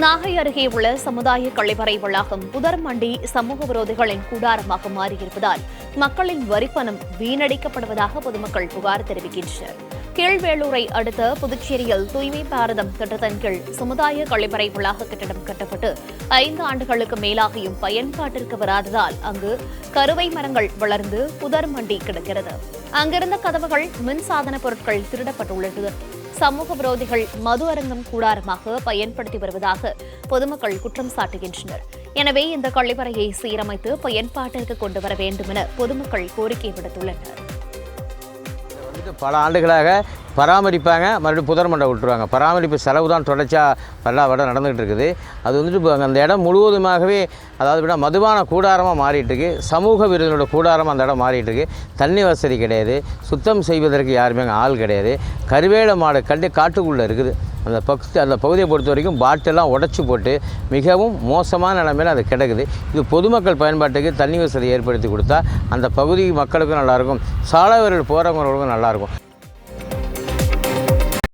நாகை அருகே உள்ள சமுதாய கழிவறை வளாகம் புதர்மண்டி சமூக விரோதிகளின் கூடாரமாக மாறியிருப்பதால் மக்களின் வரிப்பணம் வீணடிக்கப்படுவதாக பொதுமக்கள் புகார் தெரிவிக்கின்றனர். கீழ்வேளூரை அடுத்த புதுச்சேரியில் தூய்மை பாரதம் திட்டத்தின் கீழ் சமுதாய கழிவறை வளாக கட்டடம் கட்டப்பட்டு ஐந்து ஆண்டுகளுக்கு மேலாகியும் பயன்பாட்டிற்கு வராததால் அங்கு கருவை மரங்கள் வளர்ந்து புதர் மண்டி கிடக்கிறது. அங்கிருந்த கதவுகள் மின்சாதன பொருட்கள் திருடப்பட்டுள்ளது. சமூக விரோதிகள் மது அரங்கம் கூடாரமாக பயன்படுத்தி வருவதாக பொதுமக்கள் குற்றம் சாட்டுகின்றனர். எனவே இந்த கழிவறையை சீரமைத்து பயன்பாட்டிற்கு கொண்டு வர வேண்டும் என பொதுமக்கள் கோரிக்கை விடுத்துள்ளனர். வந்துட்டு பல ஆண்டுகளாக பராமரிப்பாங்க. மறுபடியும் புதர் மண்டை விட்டுருவாங்க. பராமரிப்பு செலவு தான் தொடர்ச்சியாக பல்லா வடம் நடந்துகிட்டு இருக்குது. அது வந்துட்டு இப்போ அந்த இடம் முழுவதுமாகவே அதாவது விட மதுபான கூடாரமாக மாறிட்டுருக்கு. சமூக விருதினோட கூடாரமாக அந்த இடம் மாறிட்டுருக்கு. தண்ணி வசதி கிடையாது. சுத்தம் செய்வதற்கு யாருமே அங்கே ஆள் கிடையாது. கருவேல மாடு கண்டு காட்டுக்குள்ளே இருக்குது. அந்த பக்கத்து அந்த பகுதியை பொறுத்த வரைக்கும் பாட்டெல்லாம் உடச்சி போட்டு மிகவும் மோசமான நிலைமையில் அது கிடக்குது. இது பொதுமக்கள் பயன்பாட்டுக்கு தண்ணி வசதி ஏற்படுத்தி கொடுத்தா அந்த பகுதி மக்களுக்கும் நல்லாயிருக்கும். சாலைவர்கள் போகிறவங்களுக்கும் நல்லாயிருக்கும்.